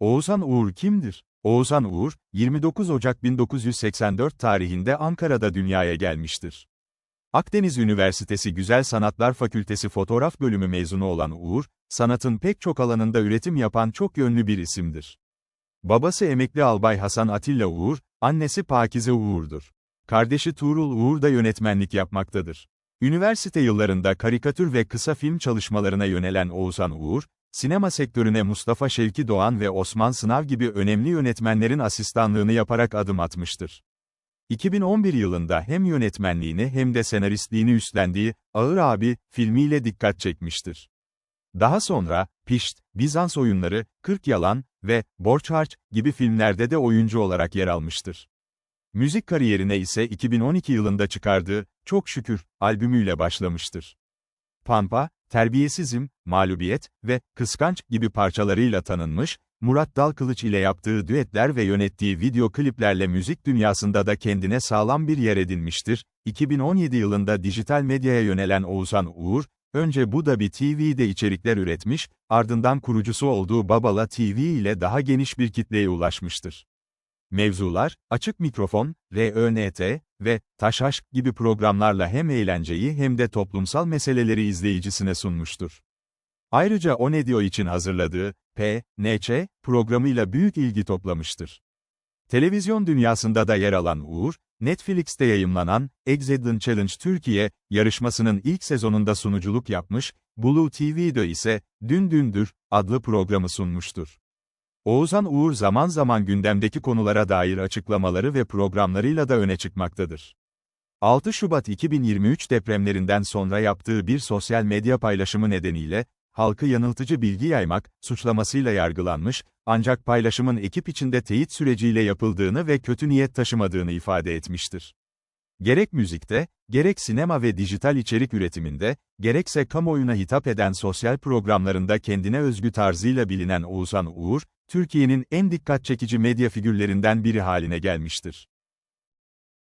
Oğuzhan Uğur kimdir? Oğuzhan Uğur, 29 Ocak 1984 tarihinde Ankara'da dünyaya gelmiştir. Akdeniz Üniversitesi Güzel Sanatlar Fakültesi Fotoğraf Bölümü mezunu olan Uğur, sanatın pek çok alanında üretim yapan çok yönlü bir isimdir. Babası emekli albay Hasan Atilla Uğur, annesi Pakize Uğur'dur. Kardeşi Tuğrul Uğur da yönetmenlik yapmaktadır. Üniversite yıllarında karikatür ve kısa film çalışmalarına yönelen Oğuzhan Uğur, sinema sektörüne Mustafa Şevki Doğan ve Osman Sınav gibi önemli yönetmenlerin asistanlığını yaparak adım atmıştır. 2011 yılında hem yönetmenliğini hem de senaristliğini üstlendiği Ağır Abi filmiyle dikkat çekmiştir. Daha sonra, Pişt, Bizans oyunları, 40 Yalan ve Borç Harç gibi filmlerde de oyuncu olarak yer almıştır. Müzik kariyerine ise 2012 yılında çıkardığı Çok Şükür albümüyle başlamıştır. Pampa, Terbiyesizim, Mağlubiyet ve Kıskanç gibi parçalarıyla tanınmış, Murat Dalkılıç ile yaptığı düetler ve yönettiği video kliplerle müzik dünyasında da kendine sağlam bir yer edinmiştir. 2017 yılında dijital medyaya yönelen Oğuzhan Uğur, önce Bu Da Bir TV'de içerikler üretmiş, ardından kurucusu olduğu Babala TV ile daha geniş bir kitleye ulaşmıştır. Mevzular, Açık Mikrofon, RÖNT ve Taş Aşk gibi programlarla hem eğlenceyi hem de toplumsal meseleleri izleyicisine sunmuştur. Ayrıca O Ne Diyor için hazırladığı P, NÇ programıyla büyük ilgi toplamıştır. Televizyon dünyasında da yer alan Uğur, Netflix'te yayımlanan Exedon Challenge Türkiye yarışmasının ilk sezonunda sunuculuk yapmış, Blue TV'de ise Dün Dündür adlı programı sunmuştur. Oğuzhan Uğur zaman zaman gündemdeki konulara dair açıklamaları ve programlarıyla da öne çıkmaktadır. 6 Şubat 2023 depremlerinden sonra yaptığı bir sosyal medya paylaşımı nedeniyle, halkı yanıltıcı bilgi yaymak, suçlamasıyla yargılanmış, ancak paylaşımın ekip içinde teyit süreciyle yapıldığını ve kötü niyet taşımadığını ifade etmiştir. Gerek müzikte, gerek sinema ve dijital içerik üretiminde, gerekse kamuoyuna hitap eden sosyal programlarında kendine özgü tarzıyla bilinen Oğuzhan Uğur, Türkiye'nin en dikkat çekici medya figürlerinden biri haline gelmiştir.